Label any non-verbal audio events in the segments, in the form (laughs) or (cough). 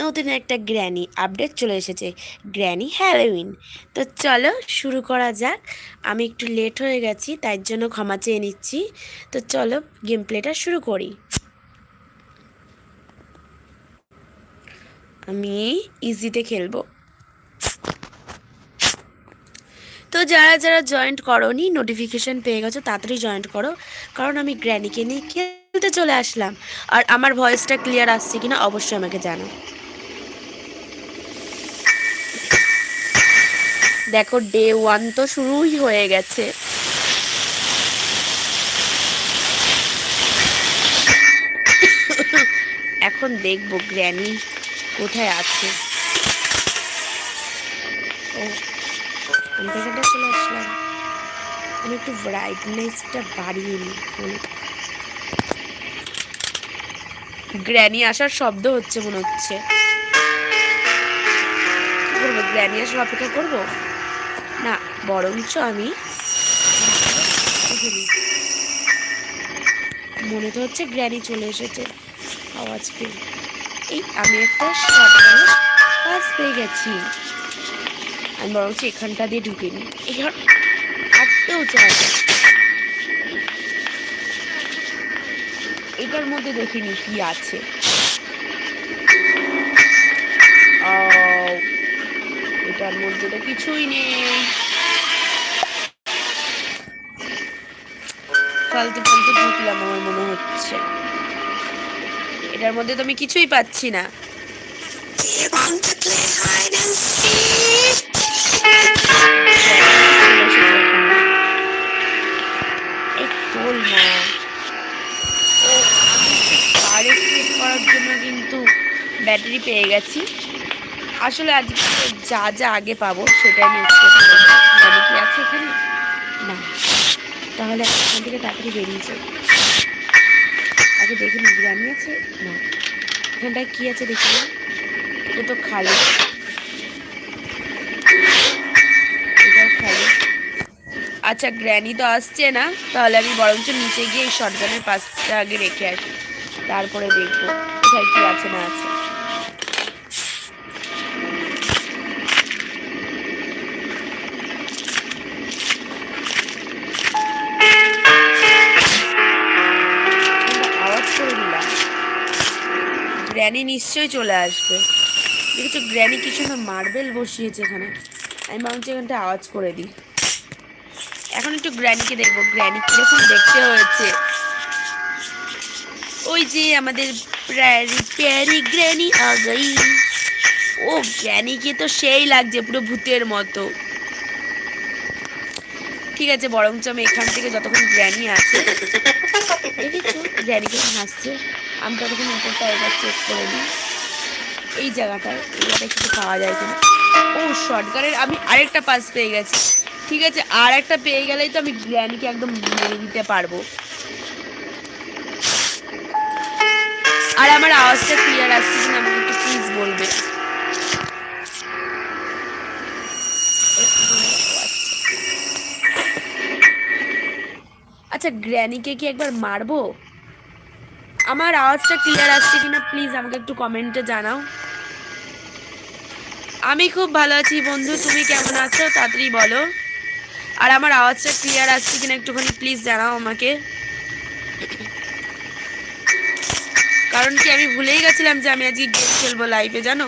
নতুন একটা granny update চলে এসেছে, গ্র্যানি হ্যালোউইন তো চলো শুরু করা যাক। আমি একটু লেট হয়ে গেছি, তাই জন্য ক্ষমা চেয়ে নিচ্ছি। তো চলো গেম প্লেটা শুরু করি। আমি ইজিতে খেলব। তো যারা যারা জয়েন্ট করনি, নোটিফিকেশান পেয়ে গেছো, তাড়াতাড়ি জয়েন্ট করো। কারণ আমি গ্র্যানিকে নিয়ে খেলতে চলে আসলাম। আর আমার ভয়েসটা ক্লিয়ার আসছে কিনা অবশ্যই আমাকে জানো। দেখো ডে ওয়ান তো শুরুই হয়ে গেছে। এখন দেখব গ্র্যানি কোথায় আছে। ও, আমি চলে আসলাম। আমি একটু ব্রাইটনেসটা বাড়িয়ে নিই গ্র্যানি আসার শব্দ হচ্ছে মনে হচ্ছে। গ্র্যানি আসার অপেক্ষা করব? না, বরঞ্চ আমি মনে তো হচ্ছে গ্র্যানি চলে এসেছে। আওয়াজ পেয়ে। এই, আমি একটা শর্টকাট পাস পেয়ে গেছি। আমি বরঞ্চ এখানটা দিয়ে ঢুকে নিই এখান হাঁটতেও চাই। এটার মধ্যে দেখিনি কি আছে। এটার মধ্যে তো কিছুই নেই। ফালতু ফালতু ঢুকলাম আমার মনে হচ্ছে। এটার মধ্যে তো আমি কিছুই পাচ্ছি না। এই ব্যাটারি পেয়ে গেছি। আসলে আজকে যা যা আগে পাবো সেটা আমি কি আছে এখানে? না। তাহলে এখান থেকে তাড়াতাড়ি বেরিয়ে যাই আগে দেখে নি গ্রামি আছে? না। এখানটায় কী আছে দেখি এটা তো খালি। খালি। আচ্ছা গ্র্যানি তো আসছে না। তাহলে আমি বরঞ্চ নিচে গিয়ে এই শটগানের পাশটা আগে রেখে আসি। তারপরে দেখব কোথায় কি আছে না আছে। গ্র্যানি নিশ্চয়ই চলে আসবে। দেখেছ গ্র্যানি কিছু না মার্বেল বসিয়েছে এখানে। আমি ভাবছি এখানটা আওয়াজ করে দিই। এখন একটু গ্র্যানিকে দেখব। গ্র্যানি কীরকম দেখতে হয়েছে। ওই যে আমাদের প্যারি প্যারি গ্র্যানি আগাই ও গ্র্যানিকে তো সেই লাগছে, পুরো ভূতের মতো। ঠিক আছে, বরঞ্চ আমি এখান থেকে যতক্ষণ গ্র্যানি আছে, দেখেছ গ্র্যানিকে হাসছে। আমি ততক্ষণ উপরটা একবার চেক করে নিই। এই জায়গাটায় এই জায়গাটায় কিছু পাওয়া যায় কিনা। ও শর্টকারের আমি আরেকটা পাস পেয়ে গেছি। ঠিক আছে, আর একটা পেয়ে গেলেই তো আমি গ্র্যানিকে একদম মেরে দিতে পারব। আর আমার আওয়াজটা ক্লিয়ার আসছে কিনা, আমাকে একটু প্লিজ বলবে। আচ্ছা গ্র্যানিকে কি একবার মারবো? আমার আওয়াজটা ক্লিয়ার আসছে কিনা প্লিজ আমাকে একটু কমেন্টে জানাও। আমি খুব ভালো আছি বন্ধু, তুমি কেমন আছো? তাড়াতাড়ি বলো। আর আমার আওয়াজটা ক্লিয়ার আসছে কিনা একটুখানি প্লিজ জানাও আমাকে। কারণ কি, আমি ভুলেই গেছিলাম যে আমি আজকে গেম খেলব লাইভে জানো?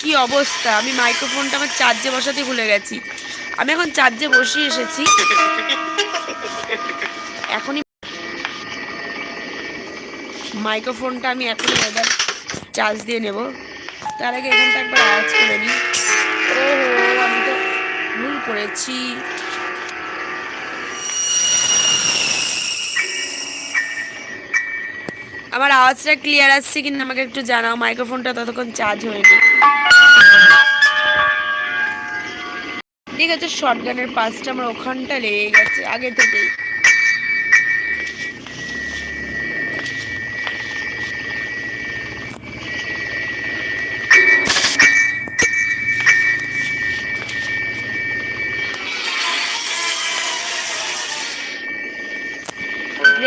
কি অবস্থা, আমি মাইক্রোফোনটা আমার চার্জে বসাতে ভুলে গেছি। আমি এখন চার্জে বসিয়ে এসেছি। এখনই মাইক্রোফোনটা আমি এখনই এবার চার্জ দিয়ে নেব। তার আগে এখানটা একবার আওয়াজ করে নিই। ও আমি তো ভুল করেছি। আমার আওয়াজটা ক্লিয়ার আসছে কিনা আমাকে একটু জানাও, মাইক্রোফোনটা ততক্ষণ চার্জ হয়নি ঠিক আছে শর্টগানের পাঁচটা আমার ওখানটা লেগে গেছে, আগে থেকেই।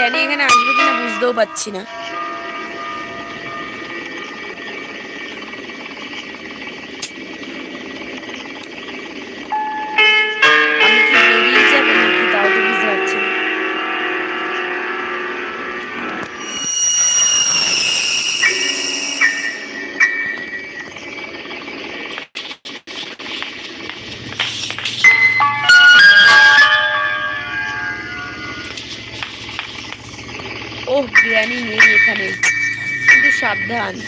গ্র্যানি এখানে আসবে কিনা বুঝতেও পারছি না। গ্র্যানি নেই এখানে। কিন্তু সাবধান।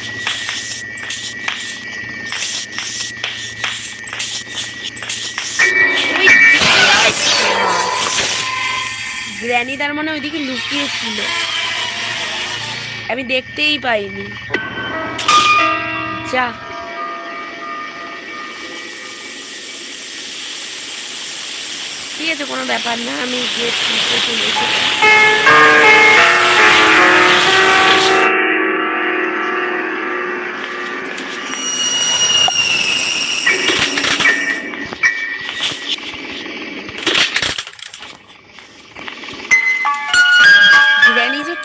গ্র্যানি তার মানে ওইদিকে লুকিয়ে লুকিয়েছিল। আমি দেখতেই পাইনি। যা। ঠিক আছে, কোনো ব্যাপার না, আমি গেট চলে এসেছি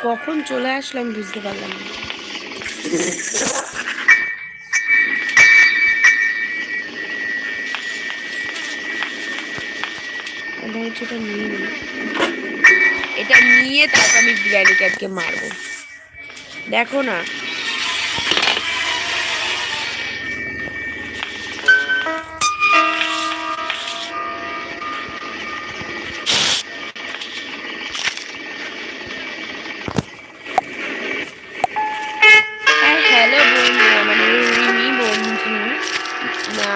কখন চলে আসলাম বুঝতে পারলাম না এটা নিয়ে। এটা নিয়ে তারপর আমি বিরিয়ানি ক্যাবকে মারবো দেখো না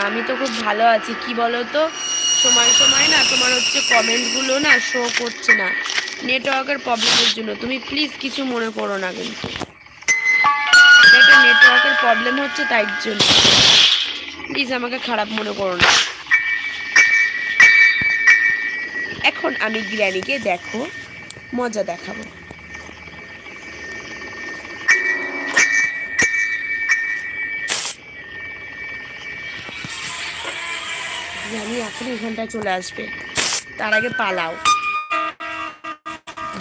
আমি তো খুব ভালো আছি। কি বলো তো সময় সময় না তোমার হচ্ছে কমেন্টগুলো না শো করছে না। নেটওয়ার্কের প্রবলেমের জন্য। তুমি প্লিজ কিছু মনে করো না কিন্তু। এটা নেটওয়ার্কের প্রবলেম হচ্ছে তাই জন্য। প্লিজ আমাকে খারাপ মনে করো না। এখন আমি গ্র্যানিকে দেখো, মজা দেখাবো। গ্র্যানি এখন এখানটায় চলে আসবে। তার আগে পালাও।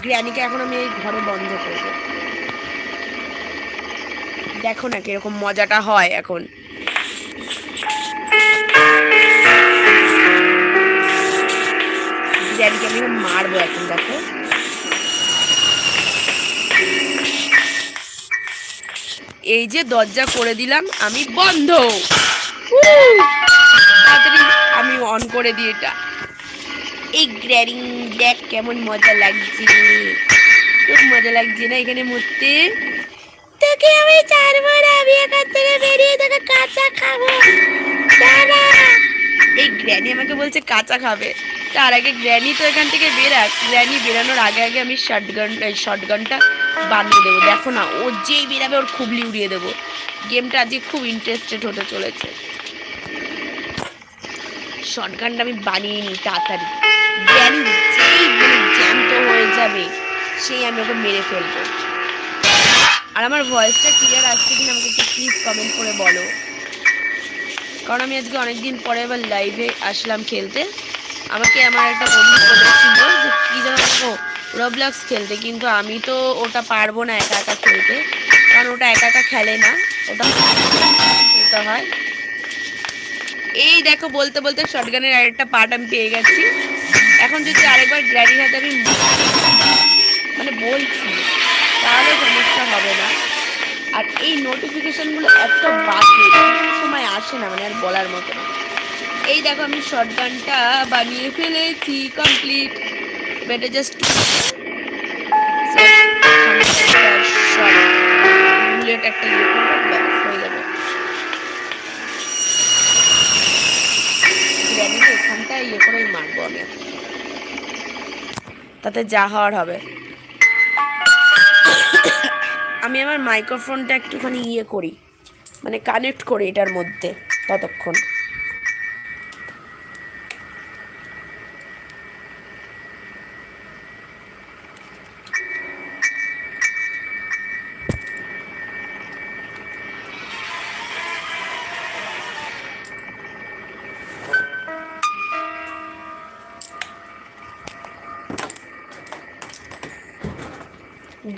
গ্র্যানিকে এখন আমি এই ঘরে বন্ধ করব। দেখো না কীরকম মজাটা হয় এখন। গ্র্যানিকে আমি মারবো এখন, দেখো। এই যে দরজা করে দিলাম, আমি বন্ধ। অন করে দিই এটা। এই গ্র্যারিং দেখ কেমন মজা লাগছে। খুব মজা লাগছে না এখানে মরতে? তোকে আমি না, আমি এখান থেকে বেরিয়ে তোকে কাঁচা খাব। এই গ্র্যানি আমাকে বলছে কাঁচা খাবে। তার আগে গ্র্যানি তো এখান থেকে বেরাক। গ্র্যানি বেরানোর আগে আগে আমি শর্ট গান শর্ট গানটা বানিয়ে দেবো। দেখো না, ও যেই বেরাবে ওর খুবলি উড়িয়ে দেবো। গেমটা আজকে খুব ইন্টারেস্টেড হতে চলেছে। শর্টগানটা আমি বানিয়ে নিই, তাড়াতাড়ি। জ্ঞানী যেই মানে জ্যান্ত হয়ে যাবে, সেই আমি ওকে মেরে ফেলব। আর আমার ভয়েসটা ক্লিয়ার আসছে কিনা আমাকে একটু প্লিজ কমেন্ট করে বলো। কারণ আমি আজকে অনেকদিন পরে এবার লাইভে আসলাম খেলতে। আমাকে আমার একটা বন্ধু বলেছিল যে, কী ও রবলক্স খেলতে, কিন্তু আমি তো ওটা পারব না একা একা খেলতে। কারণ ওটা একা একা খেলে না, ওটা খেলতে হয়। এই দেখো বলতে বলতে শটগানের আরেকটা পার্ট আমি পেয়ে গেছি এখন যদি আরেকবার গ্র্যাডির হাতে আমি মানে বলছি তাহলে সমস্যা হবে না আর এই নোটিফিকেশানগুলো এত বাজে কোনো সময় আসে না মানে আর বলার মতো এই দেখো আমি শটগানটা বানিয়ে ফেলেছি কমপ্লিট বেটে জাস্ট বুলেট একটা ইয়ে করব, ব্যাস হয়ে যাবে গ্র্যানিকে এখানটা ইয়ে করেই মারবো আমি তাতে যা হওয়ার হবে। আমি আমার মাইক্রোফোনটা একটুখানি ইয়ে করি। মানে কানেক্ট করি এটার মধ্যে, ততক্ষণ।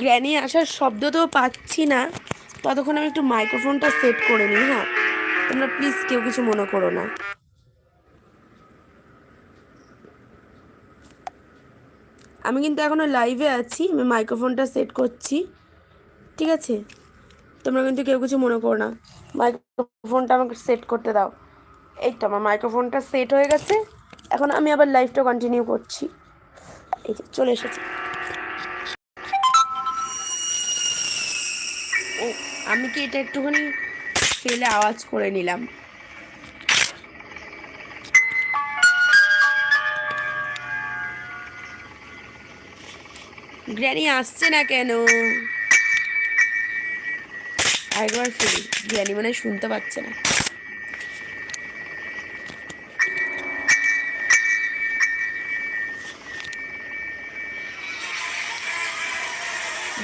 গ্র্যানি আসার শব্দ তো পাচ্ছি না। ততক্ষণ আমি একটু মাইক্রোফোনটা সেট করে নিই হ্যাঁ? তোমরা প্লিজ কেউ কিছু মনে করো না। আমি কিন্তু এখনও লাইভে আছি, আমি মাইক্রোফোনটা সেট করছি। ঠিক আছে? তোমরা কিন্তু কেউ কিছু মনে করো না। মাইক্রোফোনটা আমাকে সেট করতে দাও। এই তো আমার মাইক্রোফোনটা সেট হয়ে গেছে। এখন আমি আবার লাইভটা কন্টিনিউ করছি। এই যে, চলে এসেছি। আমি কি এটা একটুখানি ফেলে আওয়াজ করে নিলাম? গ্র্যানি আসছে না কেন? একবার ফেলি। গ্র্যানি মানে শুনতে পাচ্ছে না।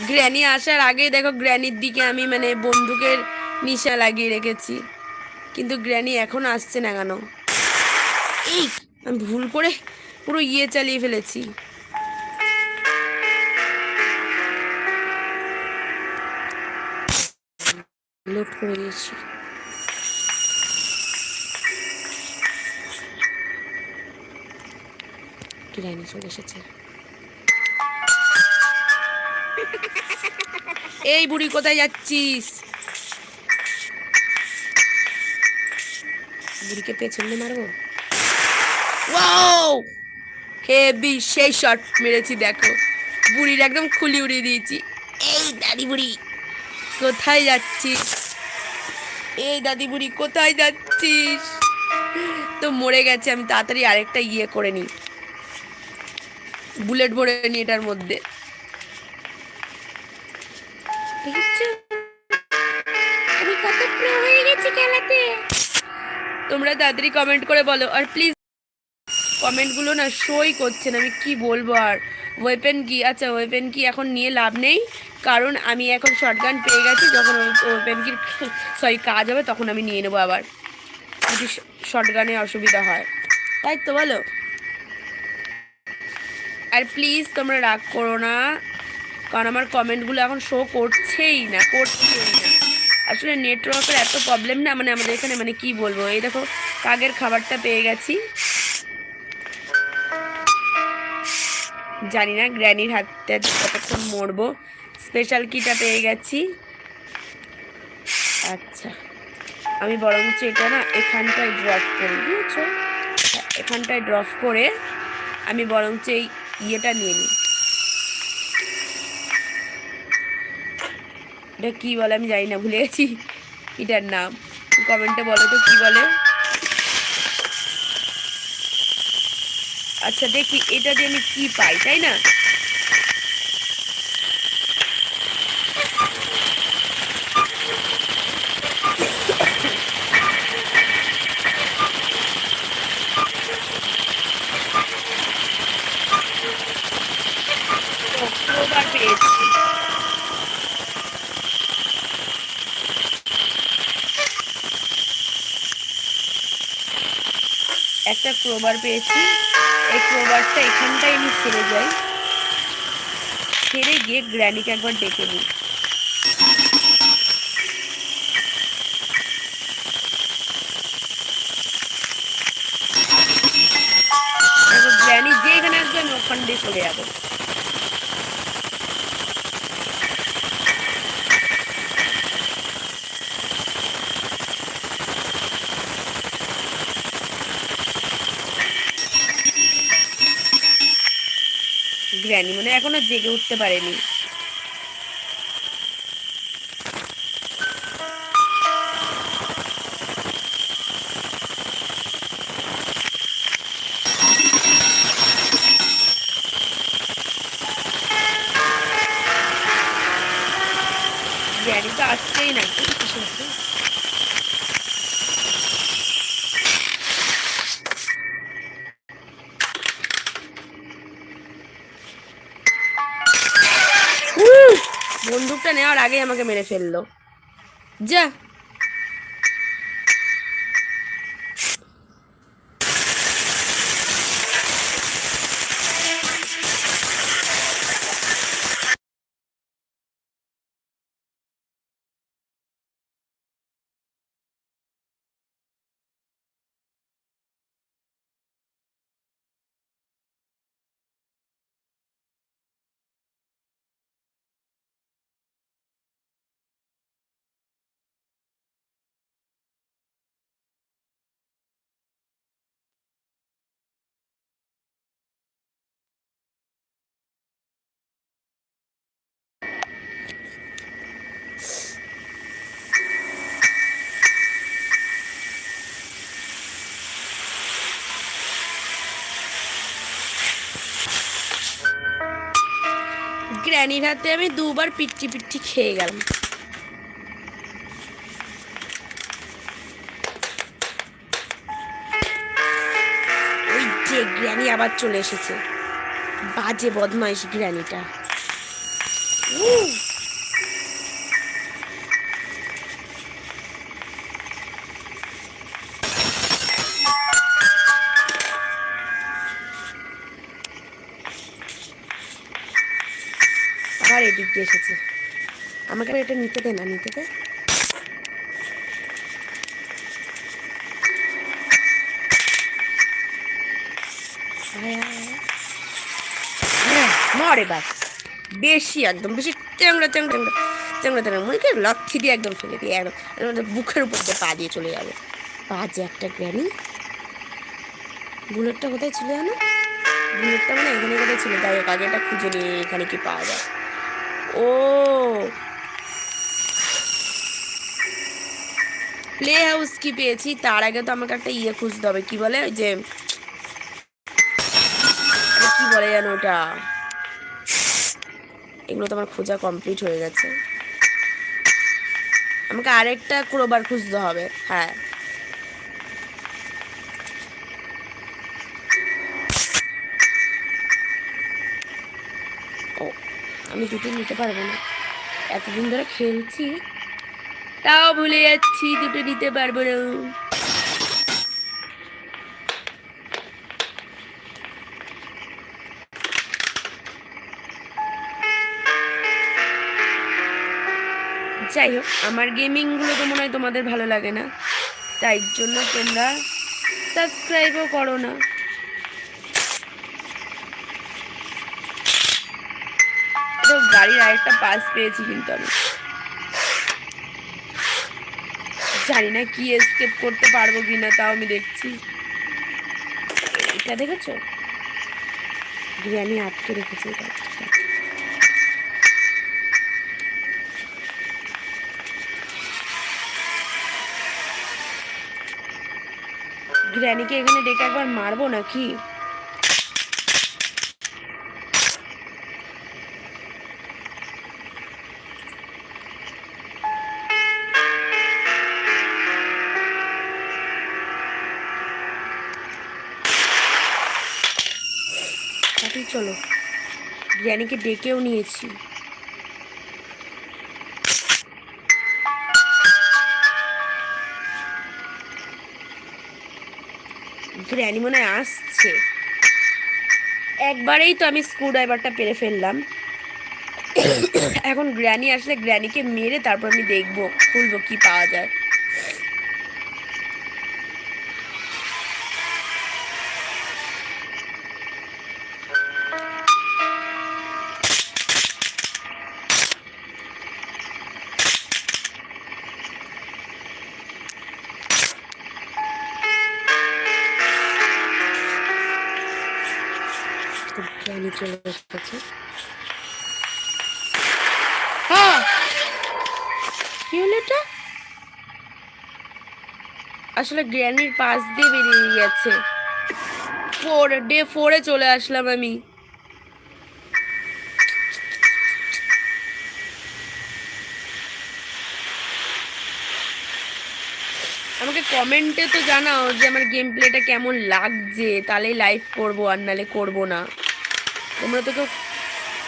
গ্র্যানি আসার আগেই দেখো গ্র্যানির দিকে আমি মানে বন্দুকের নিশা লাগিয়ে রেখেছি। কিন্তু গ্র্যানি এখন আসছে না কেন? আমি ভুল করে পুরো ইয়ে চালিয়ে ফেলেছি। লোড করে দিয়েছি গ্র্যানি চলে এসেছে। এই বুড়ি, কোথায় যাচ্ছিস? বুড়িকে পেছনে মারবো? ওয়াও হেভি সেই শট মেরেছি, দেখো। বুড়ির একদম খুলি উড়িয়ে দিয়েছি। এই দাদি বুড়ি, কোথায় যাচ্ছিস? এই দাদি বুড়ি, কোথায় যাচ্ছিস? তো মরে গেছে, আমি তাড়াতাড়ি আরেকটা ইয়ে করে নিই। বুলেট ভরে নি এটার মধ্যে। তোমরা তাড়াতাড়ি কমেন্ট করে বলো। আর প্লিজ কমেন্টগুলো না শোই করছে না, আমি কি বলব আর। ওয়েপেন কি? আচ্ছা ওয়েপেন কি এখন নিয়ে লাভ নেই। কারণ আমি এখন শর্টগান পেয়ে গেছি, যখন ওয়েপেন কি (laughs) সরি কাজ হবে তখন আমি নিয়ে নেব আবার। যদি শর্টগানে অসুবিধা হয়। তাই তো বলো। আর প্লিজ তোমরা রাগ করো না। কারণ আমার কমেন্টগুলো এখন শো করছেই না, করছেই আসলে নেটওয়ার্কের এত প্রবলেম না মানে আমাদের এখানে মানে কি বলব? এই দেখো, কাগের খাবারটা পেয়ে গেছি। জানি না গ্র্যানির হাতে কতক্ষণ মরবো। স্পেশাল কিটা পেয়ে গেছি। আচ্ছা আমি বরঞ্চ এটা না এখানটায় ড্রপ করি, বুঝেছ? এখানটায় ড্রপ করে আমি বরঞ্চ এই ইয়েটা নিয়ে নিই। এটা কী বলে আমি জানি না, ভুলে গেছি। এটার নাম। কমেন্টে বলো তো কী বলে। আচ্ছা দেখি, এটা দিয়ে আমি কি পাই, তাই না ক্রোবার পেয়েছি একটা ক্রোবার পেয়েছি। এই ক্রোবারটা এখানটাই আমি ছেড়ে যাই। ছেড়ে গিয়ে গ্র্যানিকে একবার ডেকে নিই। গ্র্যানি যে এখানে আসবে আমি ওখান দিয়ে চলে যাব। এখনও জেগে উঠতে পারেনি। বন্দুকটা নেওয়ার আগে আমাকে মেরে ফেলল যা গ্র্যানির হাতে আমি দুবার পিট্টি পিট্টি খেয়ে গেলাম। ওই যে গ্র্যানি আবার চলে এসেছে। বাজে বদমাইশ গ্র্যানিটা দিয়ে এসেছে। আমাকে এটা নিতে দে না নিতে দে। হ্যাঁ, মর এবার। বেশি একদম বেশি চ্যাংড়া চ্যাংড়া চ্যাংড়া চ্যাংড়া মুখে লক্ষ্মী দিয়ে একদম ফেলে দিয়ে একদম। বুকের উপর দিয়ে পা দিয়ে চলে যাবে। পা যে একটা গ্র্যানি বুলেটটা কোথায় ছিল জানো? বুলেটটা মানে এখানে কোথায় ছিল? হোক আগে এটা খুঁজে নিয়ে এখানে কি পাওয়া যায়। ও। প্লে হাউস কি পেয়েছি? তার আগে তো আমাকে একটা ইয়ে খুঁজতে হবে। কি বলে? ওই যে কি বলে যেন ওটা? এগুলো তো আমার খোঁজা কমপ্লিট হয়ে গেছে। আমাকে আরেকটা ক্রোবার খুঁজতে হবে। হ্যাঁ। আমি দুটো নিতে পারব না। এতদিন ধরে খেলছি, তাও ভুলে যাচ্ছি দুটো নিতে পারব না। যাই হোক, আমার গেমিংগুলো তো মনে হয় তোমাদের ভালো লাগে না। তাই জন্য তোমরা সাবস্ক্রাইবও করো না তো গাড়ির আরেকটা পাস পেয়েছি কিন্তু আমি। জানি না কি এসকেপ করতে পারব কিনা, তাও আমি দেখছি। এটা দেখেছ? বিরিয়ানি আটকে রেখেছে গাড়িটা গ্র্যানিকে এখানে ডেকে একবার মারবো নাকি? তাড়াতাড়ি চলো। গ্র্যানিকে ডেকেও নিয়েছি। গ্র্যানি মনে আসছে। একবারেই তো আমি স্ক্রু ড্রাইভারটা পেরে ফেললাম। এখন গ্র্যানি আসলে গ্র্যানিকে মেরে তারপর আমি দেখব, খুলবো কি পাওয়া যায়। গ্র্যানি চলে এসেছে। হ্যাঁ। কি হলো এটা আসলে গ্র্যানির পাশ দিয়ে বেরিয়ে গেছে। ফোর ডে ফোরে চলে আসলাম আমি। আমাকে কমেন্টে তো জানাও যে আমার গেম প্লেটা কেমন লাগছে তাহলে লাইভ করব আর নালে করব না। তোমরা তো কেউ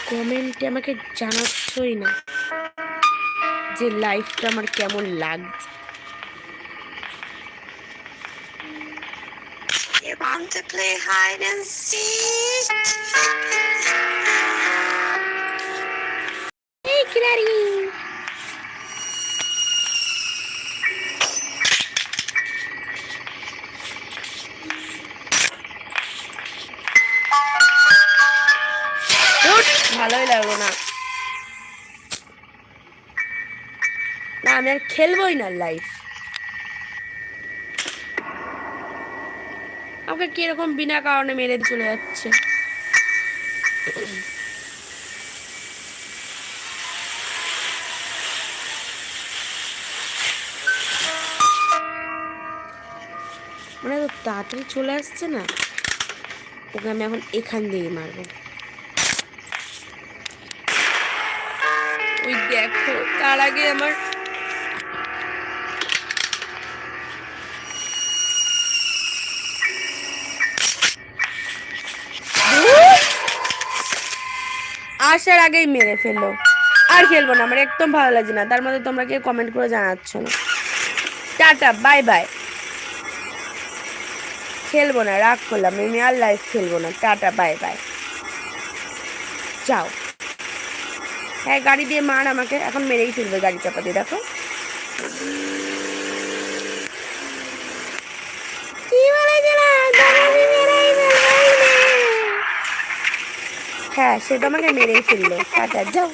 কমেন্টে আমাকে জানাচ্ছই না যে লাইফটা আমার কেমন লাগছে You want to play hide and seek? এই কিরারি খেলবোই না লাইফ আমাকে কীরকম বিনা কারণে মেরে চলে যাচ্ছে? মানে তো তাড়াতাড়ি চলে আসছে না? ওকে আমি এখন এখান দিয়ে মারবো। দেখো, তার আগে আমার আসার আগেই মেরে ফেলল। আর খেলব না, আমার একদম ভালো লাগছে না। তার মধ্যে তোমরা কেউ কমেন্ট করে জানাচ্ছ না। টাটা বাই বাই খেলব না, রাগ করলাম। আমি আর লাইফ খেলব না। টাটা বাই বাই যাও। হ্যাঁ গাড়ি দিয়ে মার আমাকে। এখন মেরেই ফেলবে গাড়ি চাপা দিয়ে, দেখো। হ্যাঁ সে তো আমাকে মেরেই ফেলল। টাটা যাও।